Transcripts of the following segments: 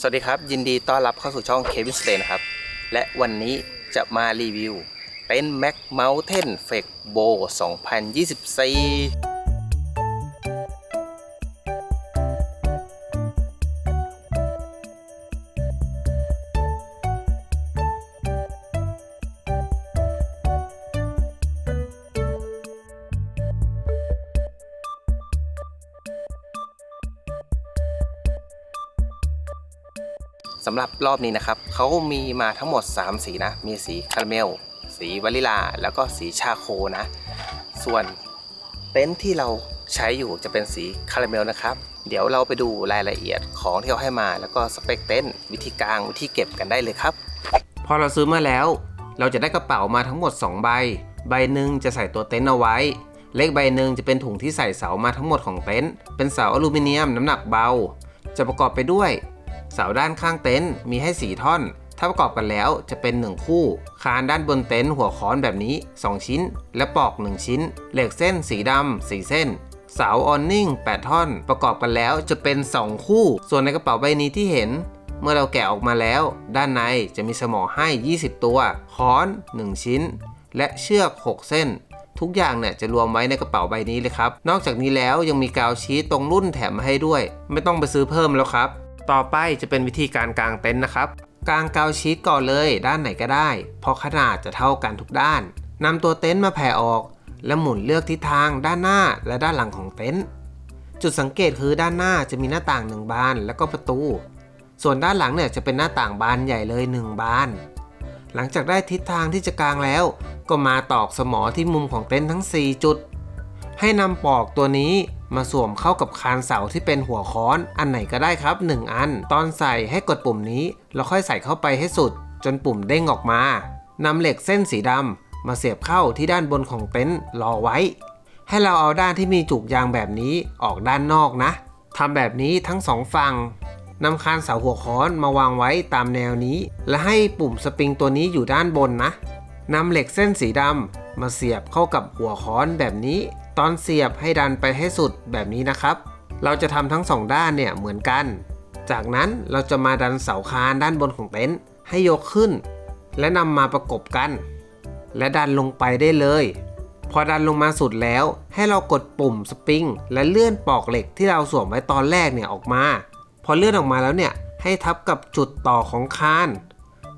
สวัสดีครับ ยินดีต้อนรับเข้าสู่ช่อง Kevin s t a นครับ และวันนี้จะมารีวิว เป็นท์ Mac Mountain f e b o 2024 สำหรับรอบนี้นะครับเขามีมาทั้งหมด 3 สีนะ มีสีคาราเมล สีวานิลา แล้วก็สีชาโคนะ ส่วนเต็นท์ที่เราใช้อยู่จะเป็นสีคาราเมลนะครับ เดี๋ยวเราไปดูรายละเอียดของที่เขาให้มาแล้วก็สเปคเต็นท์วิธีกางวิธีเก็บกันได้เลยครับ พอเราซื้อมาแล้ว เราจะได้กระเป๋ามาทั้งหมด 2 ใบ ใบหนึ่งจะใส่ตัวเต็นท์เอาไว้ เลขใบหนึ่งจะเป็นถุงที่ใส่เสามาทั้งหมดของเต็นท์เป็นเสาอลูมิเนียมน้ำหนักเบา จะประกอบไปด้วย เสาด้านข้างเต็นท์มีให้ 4 ท่อน ถ้าประกอบกันแล้วจะเป็น 1 คู่ คานด้านบนเต็นท์หัวค้อนแบบนี้ 2 ชิ้น และปอก 1 ชิ้น เหล็กเส้นสีดำ4เส้นเสาออนนิ่ง 8 ท่อน ประกอบกันแล้วจะเป็น 2 คู่ ส่วนในกระเป๋าใบนี้ที่เห็น เมื่อเราแกะออกมาแล้ว ด้านในจะมีสมอให้ 20 ตัว ค้อน 1 ชิ้น และเชือก 6 เส้น ทุกอย่างเนี่ยจะรวมไว้ในกระเป๋าใบนี้เลยครับ นอกจากนี้แล้วยังมีกาวชีตตรงรุ่นแถมมาให้ด้วย ไม่ต้องไปซื้อเพิ่มแล้วครับ ต่อไปจะเป็นวิธีการกางเต็นท์นะครับ กางกาวชีตก่อนเลยด้านไหนก็ได้ เพราะขนาดจะเท่ากันทุกด้านนำตัวเต็นท์มาแผ่ออก และหมุนเลือกทิศทางด้านหน้าและด้านหลังของเต็นท์จุดสังเกตคือด้านหน้าจะมีหน้าต่างหนึ่งบานแล้วก็ประตู ส่วนด้านหลังเนี่ยจะเป็นหน้าต่างบานใหญ่เลยหนึ่งบาน หลังจากได้ทิศทางที่จะกางแล้ว ก็มาตอกสมอที่มุมของเต็นท์ทั้ง 4 จุด ให้นำปอกตัวนี้ มาสวมเข้ากับคานเสาที่เป็นหัวค้อน อันไหนก็ได้ครับ 1 อัน ตอนใส่ให้กดปุ่มนี้ แล้วค่อยใส่เข้าไปให้สุด จนปุ่มเด้งออกมานำเหล็กเส้นสีดำมาเสียบเข้าที่ด้านบนของเต็นท์รอไว้ ให้เราเอาด้านที่มีจุกยางแบบนี้ออกด้านนอกนะทำแบบนี้ทั้งสองฝั่งนำคานเสาหัวค้อนมาวางไว้ตามแนวนี้ และให้ปุ่มสปริงตัวนี้อยู่ด้านบนนะนำเหล็กเส้นสีดำ มาเสียบเข้ากับหัวค้อนแบบนี้ ตอนเสียบให้ดันไปให้สุดแบบนี้นะครับ เราจะทำทั้งสองด้านเนี่ยเหมือนกัน จากนั้นเราจะมาดันเสาคานด้านบนของเต็นท์ให้ยกขึ้น และนำมาประกบกัน และดันลงไปได้เลย พอดันลงมาสุดแล้ว ให้เรากดปุ่มสปริงและเลื่อนปอกเหล็กที่เราสวมไว้ตอนแรกเนี่ยออกมา พอเลื่อนออกมาแล้วเนี่ยให้ทับกับจุดต่อของคาน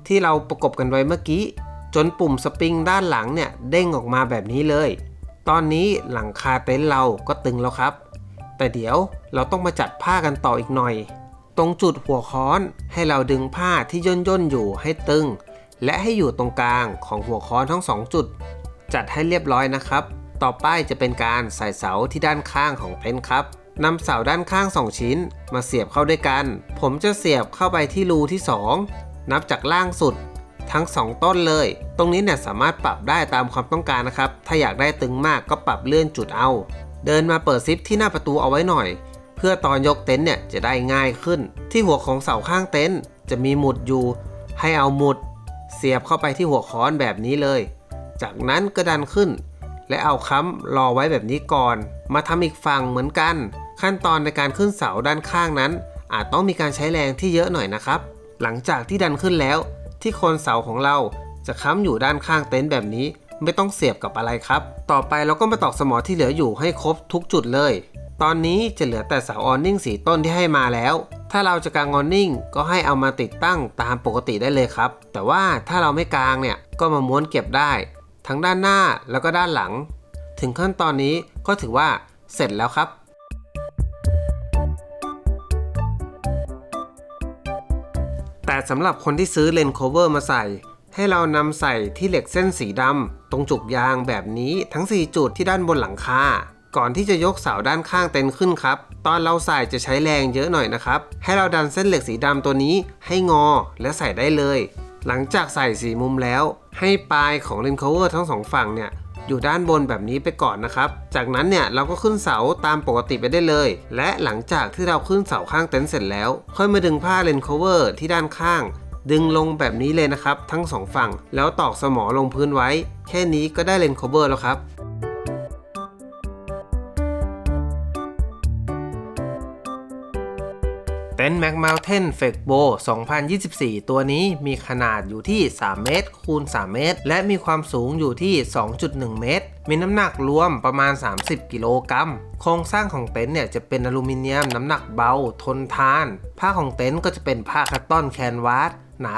ที่เราประกบกันไว้เมื่อกี้ จนปุ่มสปริงด้านหลังเนี่ยเด้งออกมาแบบนี้เลย ตอนนี้หลังคาเต็นท์เราก็ตึงแล้วครับ แต่เดี๋ยวเราต้องมาจัดผ้ากันต่ออีกหน่อย ตรงจุดหัวค้อนให้เราดึงผ้าที่ย่นย่นอยู่ให้ตึง และให้อยู่ตรงกลางของหัวค้อนทั้งสองจุด จัดให้เรียบร้อยนะครับ ต่อไปจะเป็นการใส่เสาที่ด้านข้างของเต็นท์ครับนำเสาด้านข้าง 2 ชิ้น มาเสียบเข้าด้วยกัน ผมจะเสียบเข้าไปที่รูที่ 2 นับจากล่างสุด ทั้ง 2 ต้นเลย ตรงนี้เนี่ยสามารถปรับได้ตามความต้องการนะครับ ถ้าอยากได้ตึงมากก็ปรับเลื่อนจุดเอา เดินมาเปิดซิปที่หน้าประตูเอาไว้หน่อย เพื่อตอนยกเต็นท์เนี่ยจะได้ง่ายขึ้น ที่หัวของเสาข้างเต็นท์จะมีหมุดอยู่ ให้เอาหมุด เสียบเข้าไปที่หัวค้อนแบบนี้เลย จากนั้นก็ดันขึ้น และเอาค้ำรอไว้แบบนี้ก่อน มาทำอีกฝั่งเหมือนกัน ขั้นตอนในการขึ้นเสาด้านข้างนั้น อาจต้องมีการใช้แรงที่เยอะหน่อยนะครับ หลังจากที่ดันขึ้นแล้ว ที่โคนเสาของเราจะค้ำอยู่ด้านข้างเต็นท์แบบนี้ ไม่ต้องเสียบกับอะไรครับ ต่อไปเราก็มาตอกสมอที่เหลืออยู่ให้ครบทุกจุดเลย ตอนนี้จะเหลือแต่เสาออนนิ่งสีต้นที่ให้มาแล้ว ถ้าเราจะกางออนนิ่งก็ให้เอามาติดตั้งตามปกติได้เลยครับ แต่ว่าถ้าเราไม่กางเนี่ยก็มาม้วนเก็บได้ ทั้งด้านหน้าแล้วก็ด้านหลัง ถึงขั้นตอนนี้ก็ถือว่าเสร็จแล้วครับ สำหรับคนที่ซื้อเลนโคเวอร์มาใส่ ให้เรานำใส่ที่เหล็กเส้นสีดำตรงจุกยางแบบนี้ทั้ง 4 จุดที่ด้านบนหลังคาก่อนที่จะยกเสาด้านข้างเต็นท์ขึ้นครับ ตอนเราใส่จะใช้แรงเยอะหน่อยนะครับ ให้เราดันเส้นเหล็กสีดำตัวนี้ให้งอและใส่ได้เลย หลังจากใส่สีมุมแล้ว ให้ปลายของเลนโคเวอร์ทั้งสองฝั่งเนี่ย อยู่ด้านบนแบบนี้ไปก่อนนะครับ จากนั้นเนี่ยเราก็ขึ้นเสาตามปกติไปได้เลย และหลังจากที่เราขึ้นเสาข้างเต็นท์เสร็จแล้ว ค่อยมาดึงผ้าเลนโคเวอร์ที่ด้านข้าง ดึงลงแบบนี้เลยนะครับ ทั้งสองฝั่ง แล้วตอกสมอลงพื้นไว้ แค่นี้ก็ได้เลนโคเวอร์แล้วครับ เต็เต็นท์ Mac Mountain f e c b o 2024 ตัวนี้มีขนาดอยู่ที่ 3 เมตร คูณ 3 เมตร และมีความสูงอยู่ที่ 2.1 เมตร มีน้ำหนักรวมประมาณ 30 กิโลกรัม โครงสร้างของเต็นท์เนี่ยจะเป็นอลูมิเนียมน้ำหนักเบา ทนทาน ผ้าของเต็นท์ก็จะเป็นผ้าคัตตอนแคนวาส หนา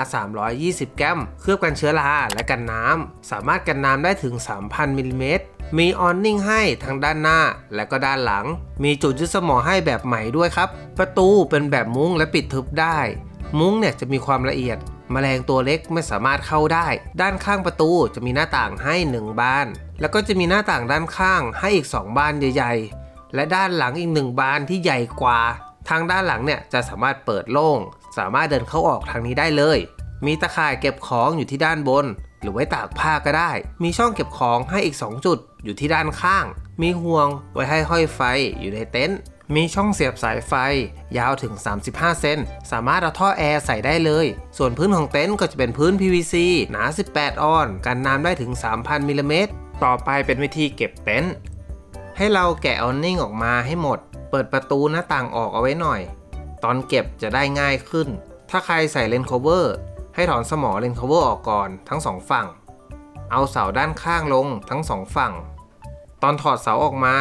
320กรัม เคลือบกันเชื้อราและกันน้ำ สามารถกันน้ำได้ถึง 3,000 มิลลิเมตร มีออนนิ่งให้ทั้งด้านหน้าและก็ด้านหลัง มีจุดยึดสมอให้แบบใหม่ด้วยครับ ประตูเป็นแบบมุ้งและปิดทึบได้ มุ้งเนี่ยจะมีความละเอียดแมลงตัวเล็กไม่สามารถเข้าได้ ด้านข้างประตูจะมีหน้าต่างให้ 1 บาน แล้วก็จะมีหน้าต่างด้านข้างให้อีก 2 บานใหญ่ ๆ และด้านหลังอีกหนึ่งบานที่ใหญ่กว่า ทางด้านหลังเนี่ยจะสามารถเปิดโล่ง สามารถเดินเข้าออกทางนี้ได้เลย มีตะข่ายเก็บของอยู่ที่ด้านบน หรือไว้ตากผ้าก็ได้ มีช่องเก็บของให้อีก 2 จุดอยู่ที่ด้านข้าง มีห่วงไว้ให้ห้อยไฟอยู่ในเต็นท์มีช่องเสียบสายไฟยาวถึง 35 เซน สามารถเอาท่อแอร์ใส่ได้เลย ส่วนพื้นของเต็นท์ก็จะเป็นพื้น PVC หนา 18 ออน กันน้ำได้ถึง 3,000มิลลิเมตร ต่อไปเป็นวิธีเก็บเต็นท์ ให้เราแกะออนนิ่งออกมาให้หมด เปิดประตูหน้าต่างออกเอาไว้หน่อย ตอนเก็บจะได้ง่ายขึ้น ถ้าใครใส่เลนส์ cover ให้ถอนสมอเลนส์ cover ออกก่อนทั้งสองฝั่ง เอาเสาด้านข้างลงทั้งสองฝั่ง ตอนถอดเสาออกมา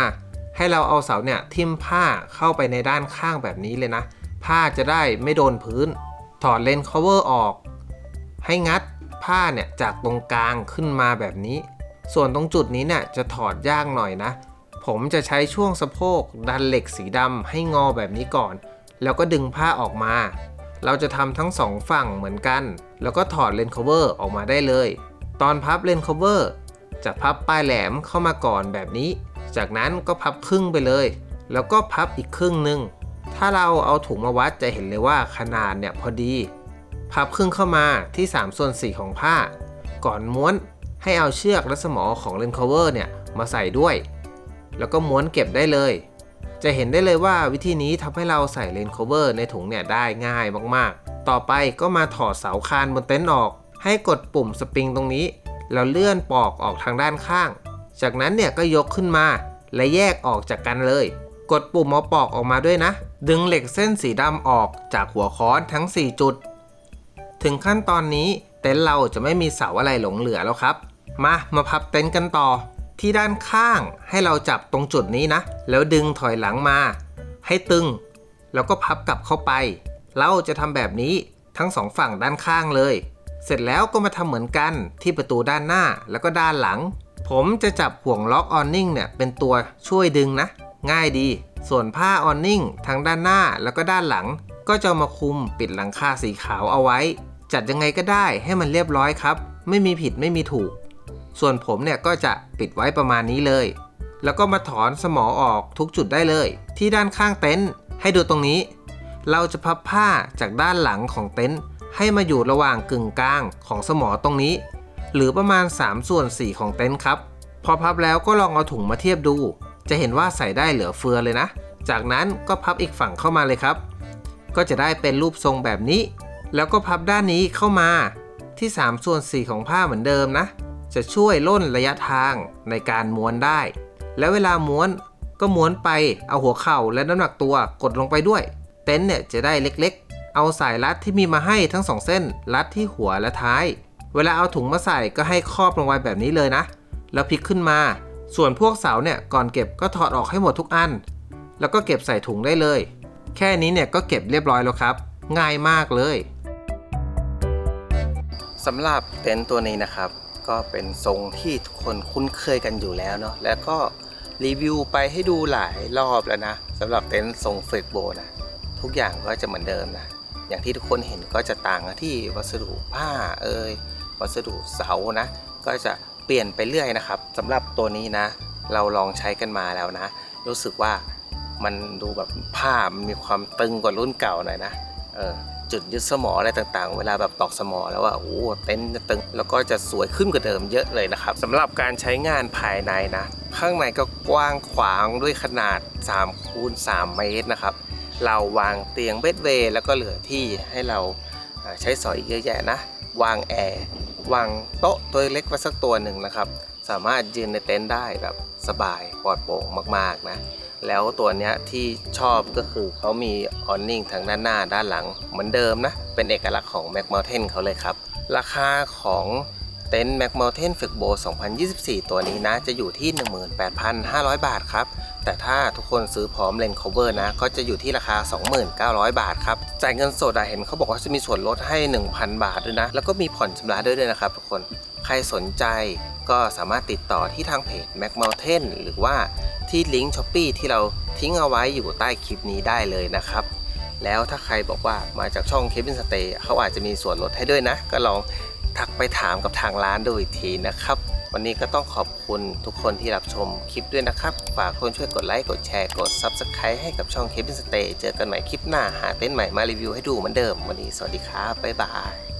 ให้เราเอาเสาเนี่ยทิ่มผ้าเข้าไปในด้านข้างแบบนี้เลยนะ ผ้าจะได้ไม่โดนพื้น ถอดเลนส์ cover ออก ให้งัดผ้าเนี่ยจากตรงกลางขึ้นมาแบบนี้ ส่วนตรงจุดนี้เนี่ยจะถอดยากหน่อยนะ ผมจะใช้ช่วงสะโพกดันเหล็กสีดำให้งอแบบนี้ก่อน แล้วก็ดึงผ้าออกมา เราจะทำทั้งสองฝั่งเหมือนกัน แล้วก็ถอดเลนส์ cover ออกมาได้เลย ตอนพับเลนส์ cover จะพับปลายแหลมเข้ามาก่อนแบบนี้ จากนั้นก็พับครึ่งไปเลย แล้วก็พับอีกครึ่งหนึ่ง ถ้าเราเอาถุงมาวัดจะเห็นเลยว่าขนาดเนี่ยพอดี พับครึ่งเข้ามาที่3ส่วน4ของผ้า ก่อนม้วนให้เอาเชือกและสมอของเลนส์ cover เนี่ยมาใส่ด้วย แล้วก็ม้วนเก็บได้เลย จะเห็นได้เลยว่าวิธีนี้ทำให้เราใส่เลนส์ cover ในถุงเนี่ยได้ง่ายมากๆ ต่อไปก็มาถอดเสาคานบนเต็นท์ออก ให้กดปุ่มสปริงตรงนี้ แล้วเลื่อนปอกออกทางด้านข้าง จากนั้นเนี่ยก็ยกขึ้นมาและแยกออกจากกันเลย กดปุ่มเอาปอกออกมาด้วยนะ ดึงเหล็กเส้นสีดำออกจากหัวค้อนทั้ง 4 จุด ถึงขั้นตอนนี้เต็นท์เราจะไม่มีเสาอะไรหลงเหลือแล้วครับ มามาพับเต็นท์กันต่อ ที่ด้านข้างให้เราจับตรงจุดนี้นะ แล้วดึงถอยหลังมา ให้ตึง แล้วก็พับกลับเข้าไป เราจะทำแบบนี้ทั้งสองฝั่งด้านข้างเลย เสร็จแล้วก็มาทำเหมือนกันที่ประตูด้านหน้าแล้วก็ด้านหลัง ผมจะจับห่วงล็อกออนนิ่งเนี่ยเป็นตัวช่วยดึงนะ ง่ายดี ส่วนผ้าออนนิ่งทั้งด้านหน้าแล้วก็ด้านหลัง ก็จะมาคุมปิดหลังคาสีขาวเอาไว้ จัดยังไงก็ได้ให้มันเรียบร้อยครับ ไม่มีผิดไม่มีถูก ส่วนผมเนี่ยก็จะปิดไว้ประมาณนี้เลย แล้วก็มาถอนสมอออกทุกจุดได้เลย ที่ด้านข้างเต็นท์ให้ดูตรงนี้ เราจะพับผ้าจากด้านหลังของเต็นท์ให้มาอยู่ระหว่างกึ่งกลางของสมอตรงนี้ หรือประมาณ 3 ส่วน 4 ของเต็นท์ครับ พอพับแล้วก็ลองเอาถุงมาเทียบดู จะเห็นว่าใส่ได้เหลือเฟือเลยนะ จากนั้นก็พับอีกฝั่งเข้ามาเลยครับ ก็จะได้เป็นรูปทรงแบบนี้ แล้วก็พับด้านนี้เข้ามาที่ 3 ส่วน 4 ของผ้าเหมือนเดิมนะ จะช่วยล่นระยะทางในการม้วนได้ แล้วเวลาม้วนก็ม้วนไปเอาหัวเข่าและน้ำหนักตัวกดลงไปด้วย เต็นท์เนี่ยจะได้เล็กๆ เอาสายรัดที่มีมาให้ทั้งสองเส้น รัดที่หัวและท้าย เวลาเอาถุงมาใส่ก็ให้ครอบลงไว้แบบนี้เลยนะ แล้วพลิกขึ้นมา ส่วนพวกเสาเนี่ยก่อนเก็บก็ถอดออกให้หมดทุกอัน แล้วก็เก็บใส่ถุงได้เลย แค่นี้เนี่ยก็เก็บเรียบร้อยแล้วครับ ง่ายมากเลยสำหรับเต็นท์ตัวนี้นะครับ ก็เป็นทรงที่ทุกคนคุ้นเคยกันอยู่แล้วเนาะแล้วก็รีวิวไปให้ดูหลายรอบแล้วนะสำหรับเต็นท์ทรงเฟกโบนะทุกอย่างก็จะเหมือนเดิมนะอย่างที่ทุกคนเห็นก็จะต่างที่วัสดุผ้าเอ่ยวัสดุเสานะ ก็จะเปลี่ยนไปเรื่อยนะครับสำหรับตัวนี้นะ เราลองใช้กันมาแล้วนะ รู้สึกว่ามันดูแบบผ้ามันมีความตึงกว่ารุ่นเก่าหน่อยนะเออ จุดยึดสมออะไรต่างๆ เวลาแบบตอกสมอแล้วว่าโอ้เต็นท์จะตึงแล้วก็จะสวยขึ้นกว่าเดิมเยอะเลยนะครับสำหรับการใช้งานภายในนะข้างในก็กว้างขวางด้วยขนาด3คูณ3เมตรนะครับ เราวางเตียงเบดเวย์แล้วก็เหลือที่ให้เราใช้สอยอีกเยอะแยะนะ วางแอร์ วางโต๊ะตัวเล็กไว้สักตัวหนึ่งนะครับ สามารถยืนในเต็นท์ได้แบบสบายปลอดโปร่งมากๆนะ แล้วตัวเนี้ยที่ชอบก็คือเขามีออนนิ่งทางด้านหน้าด้านหลัง เหมือนเดิมนะ เป็นเอกลักษณ์ของ Mac Mountain เขาเลยครับ ราคาของเต็นท์ Mac Mountain f i x b o 2024 ตัวนี้นะ จะอยู่ที่ 18,500 บาทครับ แต่ถ้าทุกคนซื้อพร้อมเลนส์ cover นะ ก็จะอยู่ที่ราคา 29,000 บาทครับ จ่ายเงินสดเห็นเขาบอกว่าจะมีส่วนลดให้ 1,000 บาทด้วยนะ แล้วก็มีผ่อนชำระด้วยด้วยนะครับทุกคน ใครสนใจก็สามารถติดต่อที่ทางเพจ Mac Mountain หรือว่า ที่ลิงก์ Shopee ที่เราทิ้งเอาไว้อยู่ใต้คลิปนี้ได้เลยนะครับ แล้วถ้าใครบอกว่ามาจากช่อง Kevin Stay เขาอาจจะมีส่วนลดให้ด้วยนะ ก็ลองทักไปถามกับทางร้านดูอีกทีนะครับ วันนี้ก็ต้องขอบคุณทุกคนที่รับชมคลิปด้วยนะครับ ฝากคนช่วยกดไลค์ กดแชร์ กด Subscribe ให้กับช่อง Kevin Stay เจอกันใหม่คลิปหน้าหาเต้นท์ใหม่มารีวิวให้ดูเหมือนเดิม วันนี้สวัสดีครับบ๊ายบาย